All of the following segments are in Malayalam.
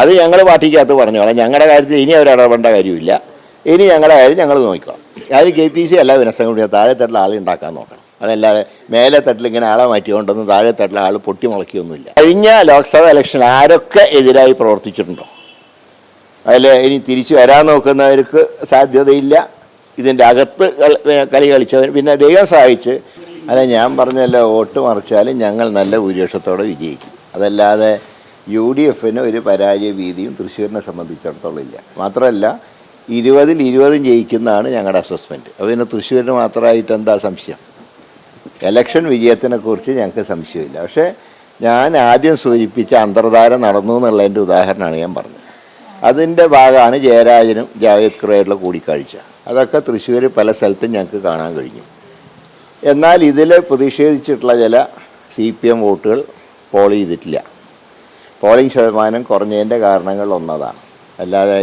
അത് ഞങ്ങൾ പാർട്ടിക്കകത്ത് പറഞ്ഞു. കളയാം ഞങ്ങളുടെ കാര്യത്തിൽ ഇനി അവർ ഇടപെടേണ്ട കാര്യമില്ല. ഇനി ഞങ്ങളുടെ കാര്യം ഞങ്ങൾ നോക്കിക്കോളാം. അത് കെ പി സി അല്ല വിനസം കൂടിയ താഴെ തട്ടിൽ ആളെ ഉണ്ടാക്കാൻ നോക്കണം. അതല്ലാതെ മേലെ തട്ടിൽ ഇങ്ങനെ ആളെ മാറ്റിക്കൊണ്ടൊന്നും താഴെ തട്ടിൽ ആൾ പൊട്ടി മുളക്കിയൊന്നുമില്ല കഴിഞ്ഞ ലോക്സഭാ ഇലക്ഷൻ ആരൊക്കെ എതിരായി പ്രവർത്തിച്ചിട്ടുണ്ടോ? അതിൽ ഇനി തിരിച്ചു വരാൻ നോക്കുന്നവർക്ക് സാധ്യതയില്ല. ഇതിന്റെ അകത്ത് കളി കളിച്ചവൻ പിന്നെ ദൈവം സഹായിച്ച്. അല്ല ഞാൻ പറഞ്ഞല്ലോ വോട്ട് മറിച്ചാലും ഞങ്ങൾ നല്ല ഭൂരിപക്ഷത്തോടെ വിജയിക്കും. അതല്ലാതെ യു ഡി എഫിന് ഒരു പരാജയ ഭീതിയും തൃശ്ശൂരിനെ സംബന്ധിച്ചിടത്തോളം ഇല്ല. മാത്രമല്ല ഇരുപതിൽ ഇരുപതും ജയിക്കുന്നതാണ് ഞങ്ങളുടെ അസസ്മെന്റ് അപ്പോൾ പിന്നെ തൃശ്ശൂരിന് മാത്രമായിട്ട് എന്താ സംശയം? എലക്ഷൻ വിജയത്തിനെക്കുറിച്ച് ഞങ്ങൾക്ക് സംശയമില്ല. പക്ഷേ ഞാൻ ആദ്യം സൂചിപ്പിച്ച അന്തർധാര നടന്നു എന്നുള്ളതിന്റെ ഉദാഹരണമാണ് ഞാൻ പറഞ്ഞത്. അതിന്റെ ഭാഗമാണ് ജയരാജനും ജാവേദ് ഖുറയായിട്ടുള്ള കൂടിക്കാഴ്ച. അതൊക്കെ തൃശ്ശൂർ പല സ്ഥലത്തും ഞങ്ങൾക്ക് കാണാൻ കഴിഞ്ഞു. എന്നാൽ ഇതിൽ പ്രതിഷേധിച്ചിട്ടുള്ള ചില സി പി എം വോട്ടുകൾ പോൾ ചെയ്തിട്ടില്ല. പോളിംഗ് ശതമാനം കുറഞ്ഞതിന്റെ കാരണങ്ങൾ ഒന്നതാണ്. അല്ലാതെ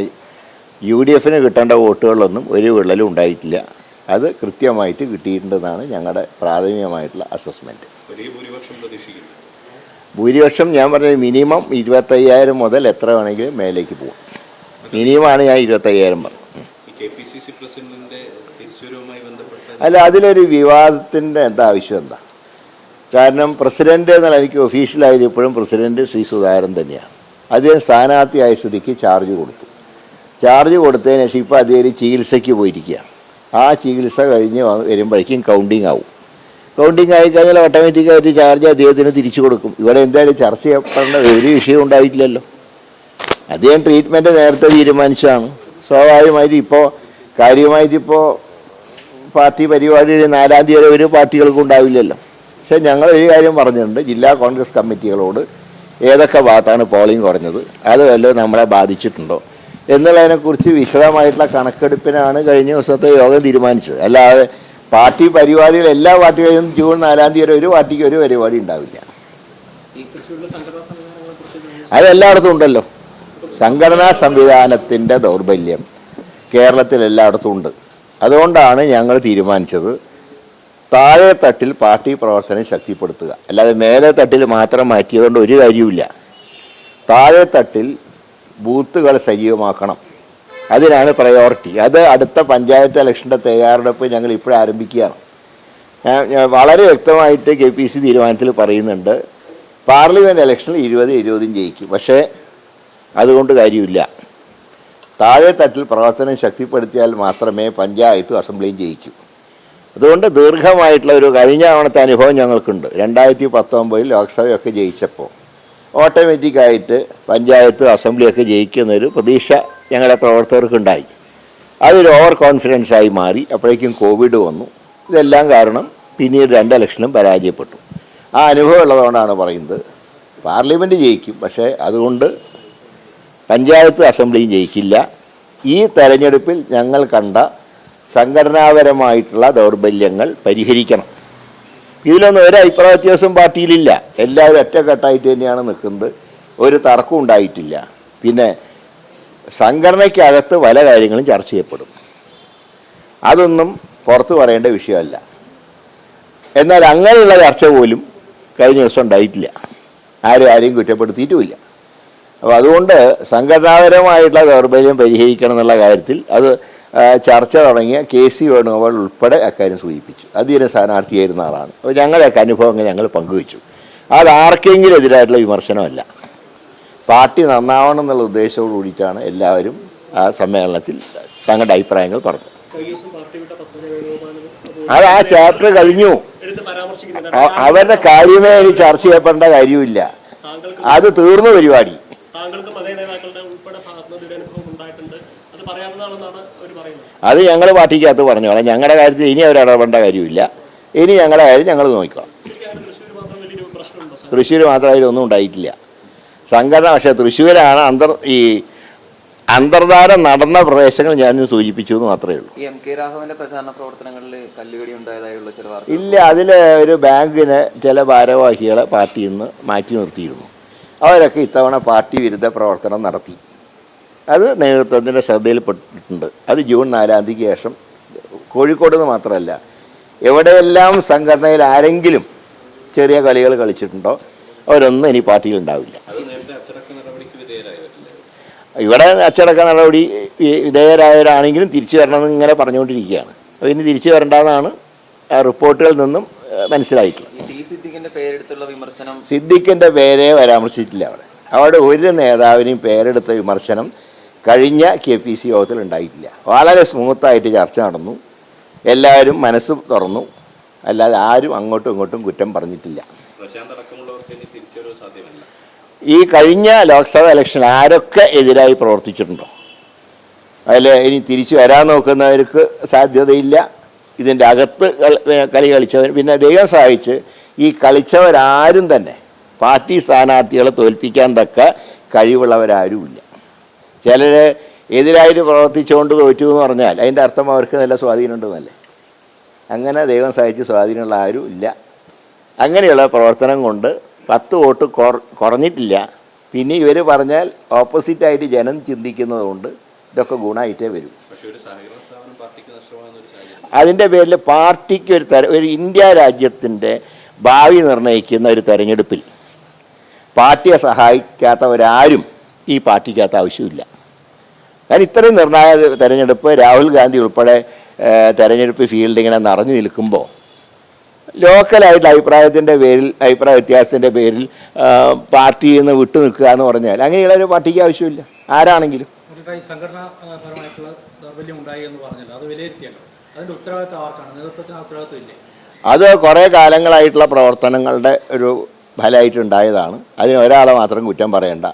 യു ഡി എഫിന് കിട്ടേണ്ട വോട്ടുകളൊന്നും ഒരു വിള്ളലും ഉണ്ടായിട്ടില്ല. അത് കൃത്യമായിട്ട് കിട്ടിയിട്ടുണ്ടെന്നാണ് ഞങ്ങളുടെ പ്രാഥമികമായിട്ടുള്ള അസസ്മെന്റ് ഭൂരിപക്ഷം ഞാൻ പറഞ്ഞത് മിനിമം ഇരുപത്തയ്യായിരം മുതൽ എത്ര വേണമെങ്കിലും മേലേക്ക് പോകും. മിനിമമാണ് ഞാൻ ഇരുപത്തയ്യായിരം പറഞ്ഞത്. അല്ല അതിലൊരു വിവാദത്തിന്റെ എന്താ ആവശ്യം എന്താ? കാരണം പ്രസിഡന്റ് എന്നാൽ എനിക്ക് ഒഫീഷ്യലായത് ഇപ്പോഴും പ്രസിഡന്റ് ശ്രീ സുധാകരൻ തന്നെയാണ്. അദ്ദേഹം സ്ഥാനാർത്ഥിയായ സ്ഥിതിക്ക് ചാർജ് കൊടുത്തു. ചാർജ് കൊടുത്തതിന് ശേഷം ഇപ്പോൾ അദ്ദേഹം ചികിത്സയ്ക്ക് പോയിരിക്കുകയാണ്. ആ ചികിത്സ കഴിഞ്ഞ് വരുമ്പോഴേക്കും കൗണ്ടിങ് ആവും. കൗണ്ടിങ് ആയി കഴിഞ്ഞാൽ ഓട്ടോമാറ്റിക്കായിട്ട് ചാർജ് അദ്ദേഹത്തിന് തിരിച്ചു കൊടുക്കും. ഇവിടെ എന്തായാലും ചർച്ച ചെയ്യപ്പെടേണ്ട ഒരു വിഷയം ഉണ്ടായിട്ടില്ലല്ലോ. അദ്ദേഹം ട്രീറ്റ്മെന്റ് നേരത്തെ തീരുമാനിച്ചതാണ്. സ്വാഭാവികമായിട്ട് ഇപ്പോൾ കാര്യമായിട്ടിപ്പോൾ പാർട്ടി പരിപാടിയുടെ നാലാം തീയതി വരെ ഒരു പാർട്ടികൾക്കും ഉണ്ടാവില്ലല്ലോ. പക്ഷേ ഞങ്ങൾ ഒരു കാര്യം പറഞ്ഞിട്ടുണ്ട് ജില്ലാ കോൺഗ്രസ് കമ്മിറ്റികളോട് ഏതൊക്കെ ഭാഗത്താണ് പോളിംഗ് കുറഞ്ഞത് അത് വല്ലതും നമ്മളെ ബാധിച്ചിട്ടുണ്ടോ എന്നുള്ളതിനെക്കുറിച്ച് വിശദമായിട്ടുള്ള കണക്കെടുപ്പിനാണ് കഴിഞ്ഞ ദിവസത്തെ യോഗം തീരുമാനിച്ചത്. അല്ലാതെ പാർട്ടി പരിപാടികൾ എല്ലാ പാർട്ടികളും ജൂൺ നാലാം തീയതി വരെ ഒരു പാർട്ടിക്ക് ഒരു പരിപാടി ഉണ്ടാവില്ല. അതെല്ലായിടത്തും ഉണ്ടല്ലോ. സംഘടനാ സംവിധാനത്തിന്റെ ദൗർബല്യം കേരളത്തിൽ എല്ലായിടത്തും ഉണ്ട്. അതുകൊണ്ടാണ് ഞങ്ങൾ തീരുമാനിച്ചത് താഴെ തട്ടിൽ പാർട്ടി പ്രവർത്തനം ശക്തിപ്പെടുത്തുക. അല്ലാതെ മേലെ തട്ടിൽ മാത്രം മാറ്റിയതുകൊണ്ട് ഒരു കാര്യവുമില്ല. താഴെ തട്ടിൽ ബൂത്തുകൾ സജീവമാക്കണം. അതിനാണ് പ്രയോറിറ്റി അത് അടുത്ത പഞ്ചായത്ത് ഇലക്ഷന്റെ തയ്യാറെടുപ്പ് ഞങ്ങൾ ഇപ്പോഴും ആരംഭിക്കുകയാണ്. വളരെ വ്യക്തമായിട്ട് കെ പി സി തീരുമാനത്തിൽ പറയുന്നുണ്ട്. പാർലമെന്റ് ഇലക്ഷനിൽ ഇരുപത് ഇരുപതും ജയിക്കും. പക്ഷേ അതുകൊണ്ട് കാര്യമില്ല. താഴെ തട്ടിൽ പ്രവർത്തനം ശക്തിപ്പെടുത്തിയാൽ മാത്രമേ പഞ്ചായത്തും അസംബ്ലിയും ജയിക്കൂ. അതുകൊണ്ട് ദീർഘമായിട്ടുള്ള ഒരു കഴിഞ്ഞ തവണത്തെ അനുഭവം ഞങ്ങൾക്കുണ്ട്. രണ്ടായിരത്തി പത്തൊമ്പതിൽ ലോക്സഭയൊക്കെ ജയിച്ചപ്പോൾ ഓട്ടോമാറ്റിക്കായിട്ട് പഞ്ചായത്ത് അസംബ്ലിയൊക്കെ ജയിക്കുന്നൊരു പ്രതീക്ഷ ഞങ്ങളുടെ പ്രവർത്തകർക്കുണ്ടായി. അതൊരു ഓവർ കോൺഫിഡൻസ് ആയി മാറി. അപ്പോഴേക്കും കോവിഡ് വന്നു. ഇതെല്ലാം കാരണം പിന്നീട് രണ്ട് ഇലക്ഷനും പരാജയപ്പെട്ടു. ആ അനുഭവം ഉള്ളതുകൊണ്ടാണ് പറയുന്നത്. പാർലമെന്റ് ജയിക്കും. പക്ഷേ അതുകൊണ്ട് പഞ്ചായത്ത് അസംബ്ലിയും ജയിക്കില്ല. ഈ തെരഞ്ഞെടുപ്പിൽ ഞങ്ങൾ കണ്ട സംഘടനാപരമായിട്ടുള്ള ദൗർബല്യങ്ങൾ പരിഹരിക്കണം. ഇതിലൊന്നും ഒരു അഭിപ്രായ വ്യത്യാസം പാർട്ടിയിലില്ല. എല്ലാവരും ഒറ്റക്കെട്ടായിട്ട് തന്നെയാണ് നിൽക്കുന്നത്. ഒരു തർക്കം ഉണ്ടായിട്ടില്ല. പിന്നെ സംഘടനയ്ക്കകത്ത് പല കാര്യങ്ങളും ചർച്ച ചെയ്യപ്പെടും. അതൊന്നും പുറത്ത് പറയേണ്ട വിഷയമല്ല. എന്നാൽ അങ്ങനെയുള്ള ചർച്ച പോലും കഴിഞ്ഞ ദിവസം ഉണ്ടായിട്ടില്ല. ആരും ആരെയും കുറ്റപ്പെടുത്തിയിട്ടുമില്ല. അപ്പോൾ അതുകൊണ്ട് സംഘടനാപരമായിട്ടുള്ള ദൗർബല്യം പരിഹരിക്കണം എന്നുള്ള കാര്യത്തിൽ അത് ചർച്ച തുടങ്ങിയ കെ സി വേണുഗോപാൽ ഉൾപ്പെടെ അക്കാര്യം സൂചിപ്പിച്ചു. അതിന് സ്ഥാനാർത്ഥിയായിരുന്ന ആളാണ്. അപ്പോൾ ഞങ്ങളുടെയൊക്കെ അനുഭവങ്ങൾ ഞങ്ങൾ പങ്കുവച്ചു. അത് ആർക്കെങ്കിലും എതിരായിട്ടുള്ള വിമർശനമല്ല. പാർട്ടി നന്നാവണം എന്നുള്ള ഉദ്ദേശത്തോടു കൂടിയിട്ടാണ് എല്ലാവരും ആ സമ്മേളനത്തിൽ തങ്ങളുടെ അഭിപ്രായങ്ങൾ വേണുഗോപാലും അത് ആ ചാപ്റ്റർ കഴിഞ്ഞു. അവരുടെ കാര്യമേ ഇനി ചർച്ച ചെയ്യപ്പെടേണ്ട കാര്യമില്ല. അത് തീർന്ന പരിപാടി. അത് ഞങ്ങൾ പാർട്ടിക്കകത്ത് പറഞ്ഞോളാം ഞങ്ങളുടെ കാര്യത്തിൽ ഇനി അവർ ഇടപെടേണ്ട കാര്യമില്ല. ഇനി ഞങ്ങളുടെ കാര്യം ഞങ്ങൾ നോക്കിക്കോളാം തൃശ്ശൂർ മാത്രം വലിയൊരു പ്രശ്നമുണ്ടോ സാർ? തൃശ്ശൂർ മാത്രമായിട്ട് ഒന്നും ഉണ്ടായിട്ടില്ല. സംഘടന പക്ഷേ തൃശ്ശൂരാണ് അന്തർ ഈ അന്തർധാരം നടന്ന പ്രദേശങ്ങൾ ഞാൻ സൂചിപ്പിച്ചു എന്ന് മാത്രമേ ഉള്ളൂ. എം കെ രാഘവന്റെ പ്രചാരണ പ്രവർത്തനങ്ങളിൽ കല്ലുകടി ഉണ്ടായതായുള്ള ചില വാർത്ത ഇല്ല അതിൽ ഒരു ബാങ്കിന് ചില ഭാരവാഹികളെ പാർട്ടിയിൽ നിന്ന് മാറ്റി നിർത്തിയിരുന്നു. അവരൊക്കെ ഇത്തവണ പാർട്ടി വിരുദ്ധ പ്രവർത്തനം നടത്തി. അത് നേതൃത്വത്തിന്റെ ശ്രദ്ധയിൽപ്പെട്ടിട്ടുണ്ട് അത് ജൂൺ നാലാം തീയതിക്ക് ശേഷം കോഴിക്കോട് നിന്ന് മാത്രമല്ല എവിടെയെല്ലാം സംഘടനയിൽ ആരെങ്കിലും ചെറിയ കളികൾ കളിച്ചിട്ടുണ്ടോ അവരൊന്നും ഇനി പാർട്ടിയിൽ ഉണ്ടാവില്ല. ഇവിടെ അച്ചടക്ക നടപടി വിധേയരായവരാണെങ്കിലും തിരിച്ചു വരണമെന്ന് ഇങ്ങനെ പറഞ്ഞുകൊണ്ടിരിക്കുകയാണ്. അപ്പോൾ ഇനി തിരിച്ചു വരണ്ടെന്നാണ് ആ റിപ്പോർട്ടുകളിൽ നിന്നും മനസ്സിലായിട്ടുള്ളത് സിദ്ദിഖിന്റെ പേരെ പരാമർശിച്ചിട്ടില്ല അവിടെ. അവിടെ ഒരു നേതാവിനെയും പേരെടുത്ത വിമർശനം കഴിഞ്ഞ കെ പി സി യോഗത്തിൽ ഉണ്ടായിട്ടില്ല. വളരെ സ്മൂത്തായിട്ട് ചർച്ച നടന്നു. എല്ലാവരും മനസ്സ് തുറന്നു. അല്ലാതെ ആരും അങ്ങോട്ടും ഇങ്ങോട്ടും കുറ്റം പറഞ്ഞിട്ടില്ല. ഈ കഴിഞ്ഞ ലോക്സഭ ഇലക്ഷൻ ആരൊക്കെ എതിരായി പ്രവർത്തിച്ചിട്ടുണ്ടോ? അതിൽ ഇനി തിരിച്ചു വരാൻ നോക്കുന്നവർക്ക് സാധ്യതയില്ല. ഇതിന്റെ അകത്ത് കളി- കളി കളിച്ചവർ പിന്നെ ദൈവം സഹായിച്ച് ഈ കളിച്ചവരാരും തന്നെ പാർട്ടി സ്ഥാനാർത്ഥികളെ തോൽപ്പിക്കാൻ തക്ക കഴിവുള്ളവരാരുമില്ല. ചിലർ എതിരായിട്ട് പ്രവർത്തിച്ചുകൊണ്ട് തോറ്റു എന്ന് പറഞ്ഞാൽ അതിന്റെ അർത്ഥം അവർക്ക് നല്ല സ്വാധീനമുണ്ടെന്നല്ലേ അങ്ങനെ ദൈവം സഹായിച്ച് സ്വാധീനമുള്ള ആരും ഇല്ല. അങ്ങനെയുള്ള പ്രവർത്തനം കൊണ്ട് പത്ത് വോട്ട് കുറ കുറഞ്ഞിട്ടില്ല. പിന്നെ ഇവർ പറഞ്ഞാൽ ഓപ്പോസിറ്റായിട്ട് ജനം ചിന്തിക്കുന്നതുകൊണ്ട് ഇതൊക്കെ ഗുണമായിട്ടേ വരും. അതിന്റെ പേരിൽ പാർട്ടിക്ക് ഒരു തെര ഒരു ഇന്ത്യ രാജ്യത്തിന്റെ ഭാവി നിർണയിക്കുന്ന ഒരു തെരഞ്ഞെടുപ്പിൽ പാർട്ടിയെ സഹായിക്കാത്തവരാരും ഈ പാർട്ടിക്കകത്ത് ആവശ്യമില്ല. കാരണം ഇത്രയും നിർണായക തെരഞ്ഞെടുപ്പ് രാഹുൽ ഗാന്ധി ഉൾപ്പെടെ തെരഞ്ഞെടുപ്പ് ഫീൽഡ് ഇങ്ങനെ നിറഞ്ഞു നിൽക്കുമ്പോൾ ലോക്കലായിട്ടുള്ള അഭിപ്രായത്തിന്റെ പേരിൽ അഭിപ്രായ വ്യത്യാസത്തിന്റെ പേരിൽ പാർട്ടിയിൽ നിന്ന് വിട്ടു നിൽക്കുക എന്ന് പറഞ്ഞാൽ അങ്ങനെയുള്ള ഒരു പാർട്ടിക്ക് ആവശ്യമില്ല. ആരാണെങ്കിലും. സംഘടനാപരമായിട്ടുള്ള ദൗർബല്യം ഉണ്ടായി എന്ന് പറഞ്ഞല്ലോ. അത് വിലയിരുത്തിയല്ലോ. ആർക്കാണ്? നേതൃത്വത്തിന് ഇല്ലേ? അത് കുറേ കാലങ്ങളായിട്ടുള്ള പ്രവർത്തനങ്ങളുടെ ഒരു ഫലമായിട്ടുണ്ടായതാണ്. അതിന് ഒരാളെ മാത്രം കുറ്റം പറയണ്ട.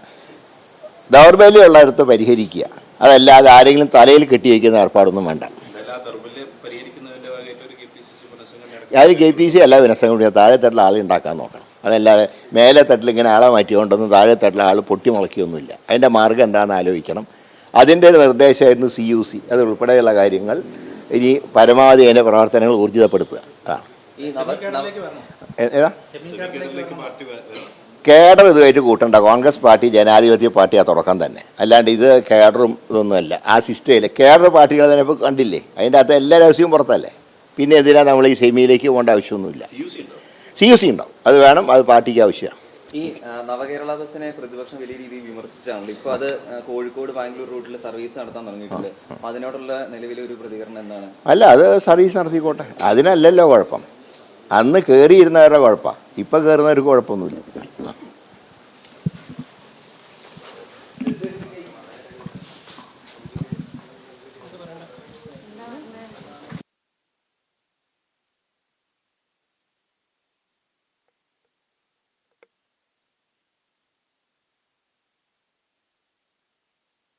ദൗർബല്യമുള്ളടത്ത് പരിഹരിക്കുക. അതല്ലാതെ ആരെങ്കിലും തലയിൽ കെട്ടി വയ്ക്കുന്ന ഏർപ്പാടൊന്നും വേണ്ട. അത് കെ പി സി അല്ല വിനസംഘടന താഴെത്തട്ടിൽ ആളെ ഉണ്ടാക്കാൻ നോക്കണം. അതല്ലാതെ മേലെ തട്ടിൽ ഇങ്ങനെ ആളെ മാറ്റിക്കൊണ്ടൊന്നും താഴെത്തട്ടിൽ ആൾ പൊട്ടി മുളക്കിയൊന്നുമില്ല അതിന്റെ മാർഗം എന്താണെന്ന് ആലോചിക്കണം. അതിന്റെ ഒരു നിർദ്ദേശമായിരുന്നു സി യു സി. അത് ഉൾപ്പെടെയുള്ള കാര്യങ്ങൾ ഇനി പരമാവധി അതിന്റെ പ്രവർത്തനങ്ങൾ ഊർജിതപ്പെടുത്തുക. ഏതാ? കേഡർ ഇതുമായിട്ട് കൂട്ടണ്ട. കോൺഗ്രസ് പാർട്ടി ജനാധിപത്യ പാർട്ടി ആ തുടക്കം തന്നെ. അല്ലാണ്ട് ഇത് കേഡറും ഇതൊന്നുമല്ല ആ സിസ്റ്റമില്ല കേഡർ പാർട്ടികൾ തന്നെ ഇപ്പോൾ കണ്ടില്ലേ? അതിന്റെ അകത്ത് എല്ലാ രഹസ്യവും പുറത്തല്ലേ? പിന്നെ എന്തിനാ നമ്മൾ ഈ സെമിയിലേക്ക് പോകേണ്ട ആവശ്യമൊന്നുമില്ല. സി യു സി ഉണ്ടോ? സി യു സി ഉണ്ടാവും. അത് വേണം. അത് പാർട്ടിക്ക് ആവശ്യമാണ്. ഈ ആ, നവകേരള ബസ്സിനെ പ്രതിപക്ഷം വലിയ രീതിയിൽ വിമർശിച്ചാണല്ലോ. ഇപ്പൊ അത് കോഴിക്കോട് ബാംഗ്ലൂർ റൂട്ടിൽ സർവീസ് നടത്താൻ തുടങ്ങിയിട്ടുണ്ട്. അതിനോടുള്ള നിലവിലെ ഒരു പ്രതികരണം എന്താണ്? അല്ല അത് സർവീസ് നടത്തിക്കോട്ടെ. അതിനല്ലല്ലോ കുഴപ്പം. അന്ന് കയറിയിരുന്നവരുടെ കുഴപ്പമാണ് ഇപ്പം കയറുന്നവർക്ക് കുഴപ്പമൊന്നുമില്ല.